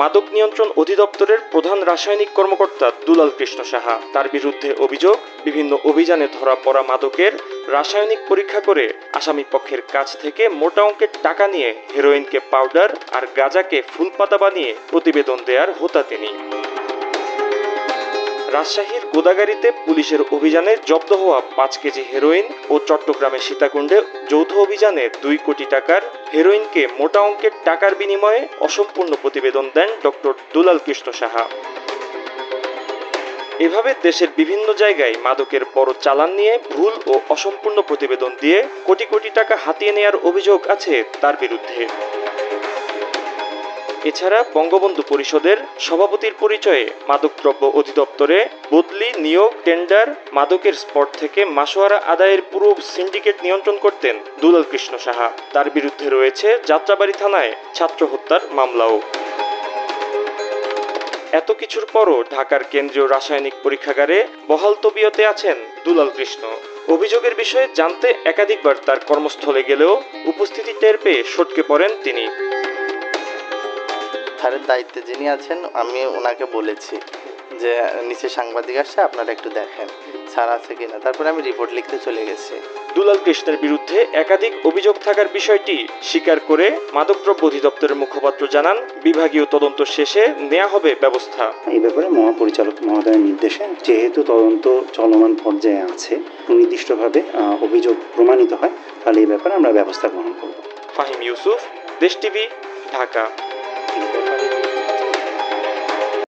মাদক নিয়ন্ত্রণ অধিদপ্তরের প্রধান রাসায়নিক কর্মকর্তা দুলাল কৃষ্ণ সাহা। তার বিরুদ্ধে অভিযোগ, বিভিন্ন অভিযানে ধরা পড়া মাদকের রাসায়নিক পরীক্ষা করে আসামি পক্ষের কাছ থেকে মোটা অঙ্কের টাকা নিয়ে হেরোইনকে পাউডার আর গাঁজাকে ফুলপাতা বানিয়ে প্রতিবেদন দেয়ার হোতা তিনি। রাজশাহীর গোদাগাড়িতে পুলিশের অভিযানে জব্দ হওয়া পাঁচ কেজি হেরোইন ও চট্টগ্রামের সীতাকুণ্ডে যৌথ অভিযানে দুই কোটি টাকার হেরোইনকে মোটা অঙ্কের টাকার বিনিময়ে অসম্পূর্ণ প্রতিবেদন দেন ডক্টর দুলাল কৃষ্ণ সাহা। এভাবে দেশের বিভিন্ন জায়গায় মাদকের বড় চালান নিয়ে ভুল ও অসম্পূর্ণ প্রতিবেদন দিয়ে কোটি কোটি টাকা হাতিয়ে নেয়ার অভিযোগ আছে তার বিরুদ্ধে। এছাড়া বঙ্গবন্ধু পরিষদের সভাপতির পরিচয়ে মাদকদ্রব্য অধিদপ্তরে বদলি, নিয়োগ, টেন্ডার, মাদকের স্পট থেকে মাসোয়ারা আদায়ের পুরো সিন্ডিকেট নিয়ন্ত্রণ করতেন দুলাল কৃষ্ণ সাহা। তার বিরুদ্ধে রয়েছে যাত্রাবাড়ি থানায় ছাত্র হত্যার মামলাও। এত কিছুর পরও ঢাকার কেন্দ্রীয় রাসায়নিক পরীক্ষাগারে বহাল তবিয়তে আছেন দুলাল কৃষ্ণ। অভিযোগের বিষয়ে জানতে একাধিকবার তার কর্মস্থলে গেলেও উপস্থিতি টের পেয়ে সটকে পড়েন তিনি। স্যারের দায়িত্বে যিনি আছেন আমি ওনাকে বলেছি যে নিচে সাংবাদিক আসছে আপনারা একটু দেখেন স্যার আছে কিনা। তারপরে আমি রিপোর্ট লিখতে চলে গেছি। দুলাল কৃষ্ণের বিরুদ্ধে একাধিক অভিযোগ থাকার বিষয়টি স্বীকার করে মাদকদ্রব্য অধিদপ্তরের মুখপাত্র জানান বিভাগীয় তদন্ত শেষে নেওয়া হবে ব্যবস্থা। এই ব্যাপারে মহাপরিচালক মহোদয়ের নির্দেশে যেহেতু তদন্ত চলমান পর্যায়ে আছে সুনির্দিষ্টভাবে অভিযোগ প্রমাণিত হয় তাহলে এই ব্যাপারে আমরা ব্যবস্থা গ্রহণ করব। ফাহিম ইউসুফ দেশ টিভি ঢাকা। people.